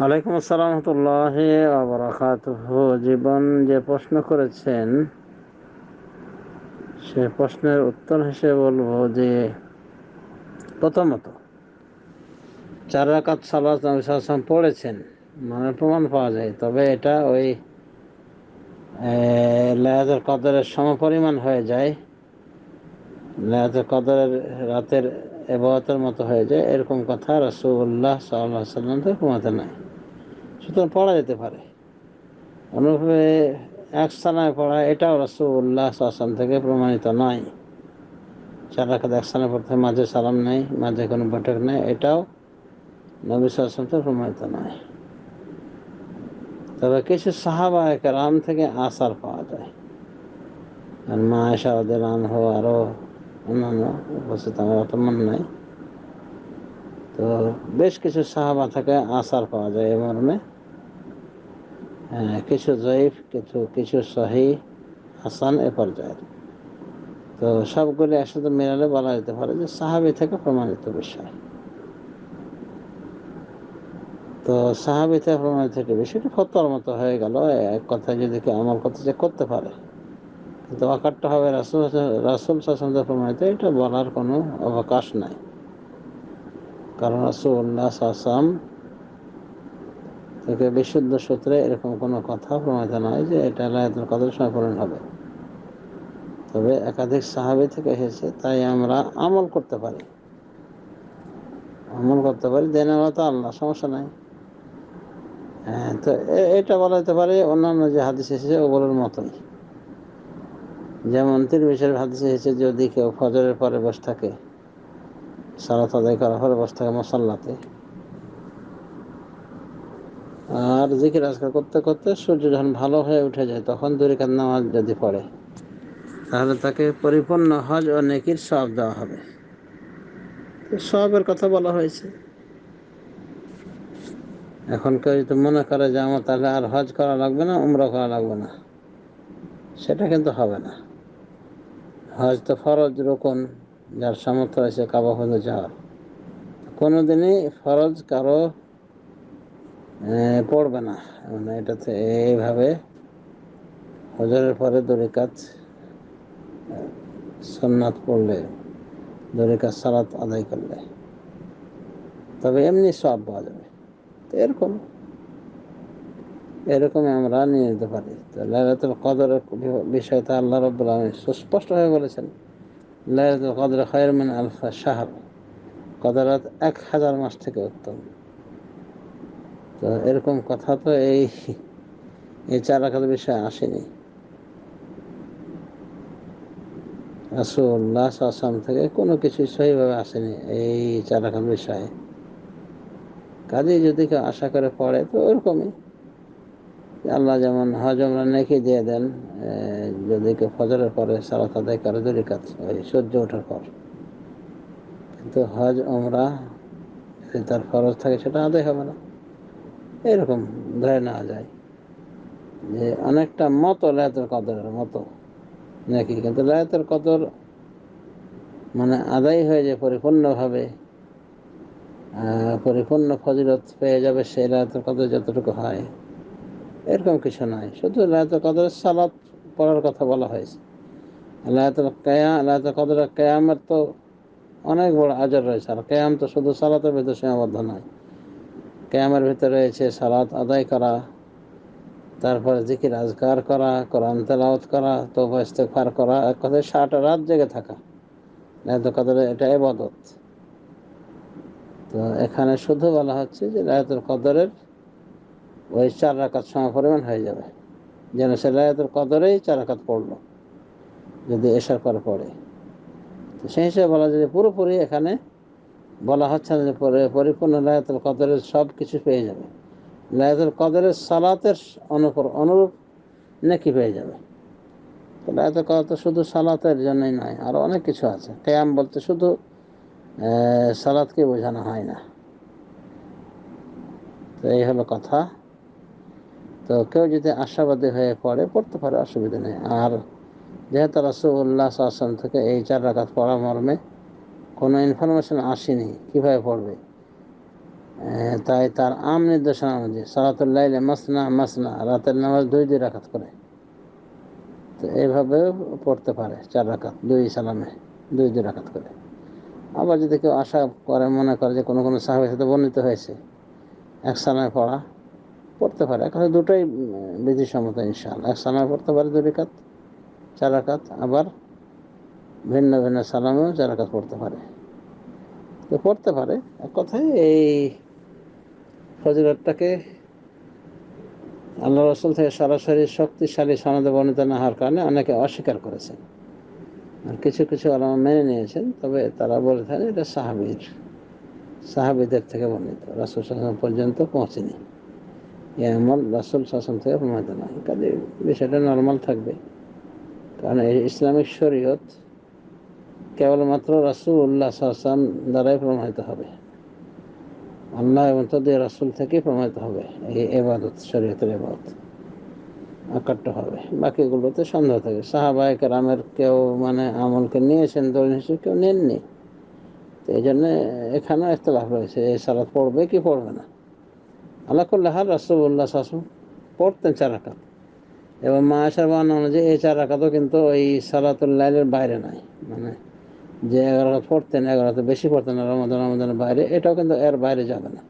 ওয়ালাইকুম আসসালাম রহমতুল্লাহ আবরাকাত জীবন যে প্রশ্ন করেছেন, সে প্রশ্নের উত্তর হিসেবে বলব যে প্রথমত, চার রাকাত সালাত নবী সাল্লাম পড়েছেন মানে প্রমাণ পাওয়া যায়। তবে এটা ওই লায়াতুল কদরের সমপরিমাণ হয়ে যায়। লায়াতুল কদরের রাতের এবাদতের মতো হয়ে যায়। এরকম কথা রসুল্লাহ সাল্লাহ সাল্লাম থেকে প্রমাতে নাই। সুতরাং পড়া যেতে পারে। অনুভবে এক স্থানায় পড়া, এটাও রসুল্লাহ আসলাম থেকে প্রমাণিত নয়। চার রাখাত এক স্থানে পড়তে মাঝে সালাম নেই, মাঝে কোনো বৈঠক নেই, এটাও নবী আসলাম থেকে প্রমাণিত নয়। তবে কিছু সাহাবা রাম থেকে আসার পাওয়া যায়। আর মা এসা ওদের আনহ আরও অন্যান্য উপস্থিত আমার অত মন নাই। তো বেশ কিছু সাহাবা থেকে আসার পাওয়া যায় এ মর্মে। কিছু জয়ীফ, কিছু কিছু সহি, হাসান এ পর্যায়ের। তো সবগুলি একসাথে মেলালে বলা যেতে পারে যে সাহাবি থেকে প্রমাণিত বিষয়। তো সাহাবি থেকে প্রমাণিত একটি বিষয়টি ফতোয়ার মতো হয়ে গেল। এক কথায় যদি কেউ আমল করতে যে করতে পারে। কিন্তু অকারটা হবে রাসুল রাসুল শাসন প্রমাণিত, এটা বলার কোনো অবকাশ নাই। কারণ রাসুল্লাহ আসাম থেকে বিশুদ্ধ সূত্রে এরকম কোনো কথা প্রমাণিত নয় যে এটা লায়াতুল কদর পূরণ হবে। তবে একাধিক সাহাবি থেকে এসেছে, তাই আমরা আমল করতে পারি। আমল করতে পারি দেন তো আল্লাহ, সমস্যা নাই। হ্যাঁ তো এটা বলা যেতে পারে অন্যান্য যে হাদিস এসেছে, ওগুলোর মতোই। যেমন তিরমিশের হাদিস এসেছে, যদি কেউ ফজরের পরে বসে থাকে, সালাত আদায় করার পরে বসে থাকে মশাল্লাতে আর জিকির আজকাল করতে করতে সূর্য যখন ভালো হয়ে উঠে যায়, তখন দূরিকাত নামাজ যদি পড়ে, তাহলে তাকে পরিপূর্ণ হজ ও নেকির সব দেওয়া হবে। সবের কথা বলা হয়েছে। এখন কেউ যদি মনে করে যে আমার তাহলে আর হজ করা লাগবে না, উমরা করা লাগবে না, সেটা কিন্তু হবে না। হজ তো ফরজ রোকন, যার সামর্থ্য হয়েছে কাবা পর্যন্ত যাওয়ার। কোনোদিনই ফরজ কারও পড়বে না। মানে এটাতে এইভাবে হজরের পরে দরিকাত সন্ন্যাত পড়লে, দরিকাত সালাত আদায় করলে। তবে এমনি সব পাওয়া যাবে। এরকম। এরকম আমরা নিয়ে নিতে পারি। তো লাইলাতুল কদরের বিষয়টা আল্লাহ রব্বুল আলমী সুস্পষ্টভাবে বলেছেন, লাইলাতুল কদর খয়েরমিন আলফা শাহর। কদরাত এক হাজার মাস থেকে উত্তম। তো এরকম কথা তো এই এই চার রাখার বিষয়ে আসেনি। রাসুল্লাহ আসাম থেকে কোনো কিছু সহিভাবে আসেনি এই চার রাখার বিষয়ে। কাজে যদি কেউ আশা করে পড়ে, তো ওরকমই। আল্লাহ যেমন হজ আমরা নেকি দিয়ে দেন যদি কেউ ফজরের পরে সালাত আদায় করে দূরে কাজ ওই সূর্য ওঠার পর। কিন্তু হজ আমরা যদি তার ফরজ থাকে, সেটা আদায় হবে না। এরকম ধরে নেওয়া যায় যে অনেকটা মতো লায়তের কদরের মতো নাকি? কিন্তু লায়তের কদর মানে আদায় হয়ে যায় পরিপূর্ণভাবে পরিপূর্ণ ফজিলত পেয়ে যাবে সেই লায়তের কদর যতটুকু হয়। এরকম কিছু নয়, শুধু লায়তের কদরের সালাত পড়ার কথা বলা হয়েছে। লায়তুল কেয়া লায়তুল কদরের কেয়ামের তো অনেক বড় আজর রয়েছে, আর কেয়াম তো শুধু সালাতের ভিতরে সীমাবদ্ধ নয়। ক্যামের ভিতরে রয়েছে সালাত আদায় করা, তারপরে জিকির আজগার করা, কোরআন তেলাওত করা তো ইস্তেফার করা, এক কথায় সারাটা রাত জেগে থাকা। লায়তুল কদরে এটা এবাদত তো এখানে শুধু বলা হচ্ছে যে লায়তুল কদরের ওই চার রাকাত সময় পরিমাণ হয়ে যাবে। যেন সে লায়তুল কদরেই চার রাকাত পড়ল, যদি এসার পরে পড়ে। তো সেই হিসেবে বলা যায় পুরোপুরি এখানে বলা হচ্ছে না যে পরিপূর্ণ লায়াতুল কদরের সব কিছু পেয়ে যাবে। লায়াতুল কদরের সালাতের অনুপর অনুরূপ নাকি পেয়ে যাবে? তো লায়াতুল কদর তো শুধু সালাতের জন্যই নয় আরও অনেক কিছু আছে। কেয়াম বলতে শুধু সালাদকে বোঝানো হয় না। তো এই হলো কথা। তো কেউ যদি আশাবাদী হয়ে পড়ে, পড়তে পারে, অসুবিধা নেই। আর যেহেতু রাসুল্লাহ আসলাম থেকে এই চার রাকাত পড়া মর্মে কোনো ইনফরমেশন আসেনি, কীভাবে পড়বে? তাই তার আম নির্দেশনা অনুযায়ী সালাতুল্লাইলে মাসনা মাসনা, রাতের নামাজ দুই দুই রাখাত করে। তো এইভাবেও পড়তে পারে চার রাখাত দুই সালামে, দুই দুই রাখাত করে। আবার যদি কেউ আশা করে, মনে করে যে কোনো কোনো সাহাবের সাথে বর্ণিত হয়েছে, এক সালামে পড়া, পড়তে পারে। এখন দুটোই বিধিসম্মত ইনশাল এক সালামে পড়তে পারে দুই রেখাত চার রাখাত আবার ভিন্ন ভিন্ন সালামেও রাখাত পড়তে পারে। তো পড়তে পারে। এক কথায় এই ফজিলতটাকে আল্লাহ রসুল থেকে সরাসরি শক্তিশালী সনদে বর্ণিত না হওয়ার কারণে অনেকে অস্বীকার করেছেন। আর কিছু কিছু আলামা মেনে নিয়েছেন, তবে তারা বলে থাকেন এটা সাহাবির, সাহাবিদের থেকে বর্ণিত। রাসুল শাসন পর্যন্ত পৌঁছেনি। এ আমল রাসুল শাসন থেকে প্রমাণিত নয়। কাজে বিষয়টা নর্মাল থাকবে। কারণ এই ইসলামিক শরীয়ত কেবলমাত্র রাসুল উল্লাহ আসলাম দ্বারাই প্রমাণিত হবে। আল্লাহ এবং তাদের রাসুল থেকেই প্রমাণিত হবে এই এবাদত শরীয়তের এবাদত আকারটা হবে। বাকিগুলোতে সন্দেহ থাকে। সাহাবাহিক রামের কেউ মানে আমলকে নিয়েছেন, দলিল হিসেবে কেউ নেননি। তো এই জন্য এখানেও লাভ রয়েছে। এই সালাদ পড়বে কি পড়বে না? আল্লাহ করল্লাহ রাসুল্লাহ শাসন পড়তেন চার রাকাত। এবং মা আসার বাহানা অনুযায়ী এই চার রাকাতও কিন্তু ওই সালাতুল্লাহের বাইরে নাই। মানে যে এগারো রাত পড়তেন এগারো বেশি পড়তেন রমাদান রমাদানের বাইরে, এটাও কিন্তু এর বাইরে যাবে না।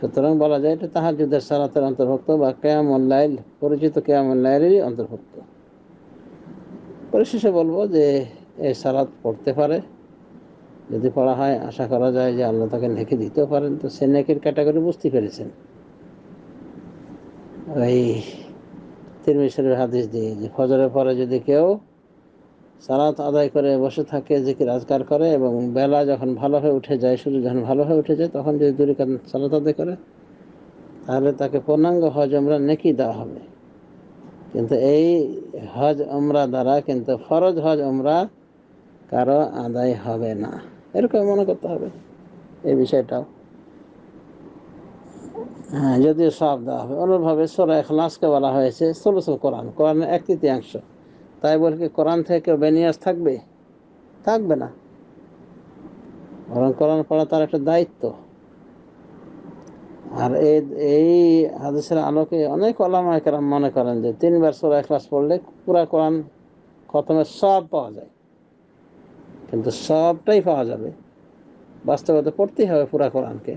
সুতরাং বলা যায় এটা তাহার যুদ্ধের সালাতের অন্তর্ভুক্ত বা কেয়ামুল্লাইল পরিচিত কেয়ামুল্লাইলেরই অন্তর্ভুক্ত। পরিশেষে বলব যে এই সালাত পড়তে পারে। যদি পড়া হয়, আশা করা যায় যে আল্লাহ তাকে লিখে দিতেও পারেন। তো সে নেকের ক্যাটাগরি বুঝতে পেরেছেন। ওই তিরমিশরের হাদিস দিয়ে যে ফজরের পরে যদি কেউ সালাত আদায় করে বসে থাকে, জিকির আজকার করে এবং বেলা যখন ভালো হয়ে উঠে যায়, সূর্য যখন ভালো হয়ে উঠে যায়, তখন যদি দুরি কান সালাত আদায় করে, তাহলে তাকে পূর্ণাঙ্গ হজ আমরা নেকি দেওয়া হবে। কিন্তু এই হজ আমরা দ্বারা কিন্তু ফরজ হজ আমরা কারও আদায় হবে না। এরকম মনে করতে হবে এই বিষয়টাও। হ্যাঁ যদিও সব দেওয়া হবে। অনুরভাবে সোরা এখলাসকে বলা হয়েছে, ষোলোশো কোরআন, কোরআনের এক তৃতীয়াংশ তাই বলে কি কোরআন থেকে কেউ বেনিয়াস থাকবে? থাকবে না। বরং কোরআন পড়া তার একটা দায়িত্ব। আর এই এই হাদিসের আলোকে অনেক ওলামায়কেরাম মনে করেন যে তিনবার সোরা ক্লাস পড়লে পুরা কোরআন খতমের সব পাওয়া যায়। কিন্তু সবটাই পাওয়া যাবে। বাস্তবতা পড়তেই হবে পুরা কোরআনকে।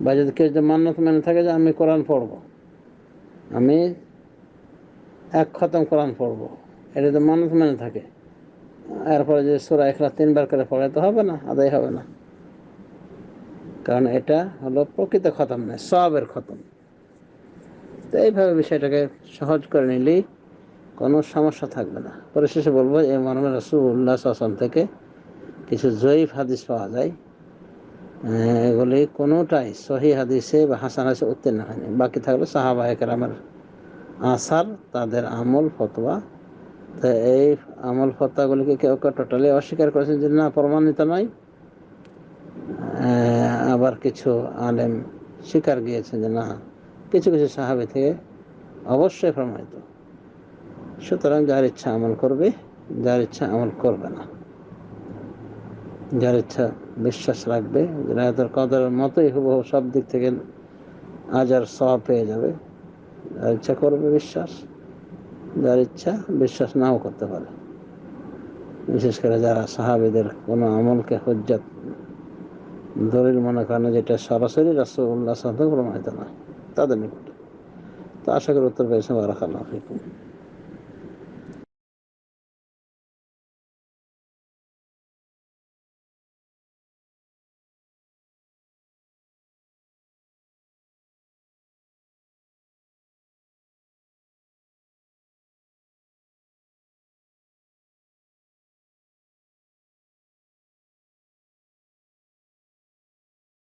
বা যদি কেউ যদি মান্যত মেনে থাকে যে আমি কোরআন পড়ব, আমি এক খতম কোরআন পড়ব। এটা তো মানুষ মেনে থাকে। এরপরে যদি সুরা এখলাস তিনবার করে পড়ে তো হবে না, আদায় হবে না। কারণ এটা হলো প্রকৃত খতম নয়, সবের খতম। তো এইভাবে বিষয়টাকে সহজ করে নিলেই কোনো সমস্যা থাকবে না। পরিশেষে বলব, এই মরমের রসুল্লাহ আসন থেকে কিছু জয়ীফ হাদিস পাওয়া যায়। এগুলি কোনোটাই সহি হাদিসে বা হাসান হাসে উত্তীর্ণ হয়নি। বাকি থাকল সাহাবাহিকের আমার আসার, তাদের আমল, ফতোয়া তো এই আমল ফতোয়াগুলিকে কেউ কেউ টোটালি অস্বীকার করেছেন যে, না, প্রমাণিত নয়। আবার কিছু আলেম স্বীকার গিয়েছেন যে, না, কিছু কিছু সাহাবি থেকে অবশ্যই প্রমাণিত। সুতরাং যার ইচ্ছা আমল করবে, যার ইচ্ছা আমল করবে না। যার ইচ্ছা বিশ্বাস রাখবে রায়তের কদরের মতোই হুবহু সব দিক থেকে আজার সব পেয়ে যাবে। যার ইচ্ছা করবে বিশ্বাস যার ইচ্ছা বিশ্বাস নাও করতে পারে। বিশেষ করে যারা সাহাবিদের কোনো আমলকে হজ্জাত দলিল মনে করেন যেটা সরাসরি রাসুল্লাহ সাথে প্রমাণিত নয়, তাদের নিকট। তো আশা করি উত্তর পেয়েছে বারাকাল্লাহ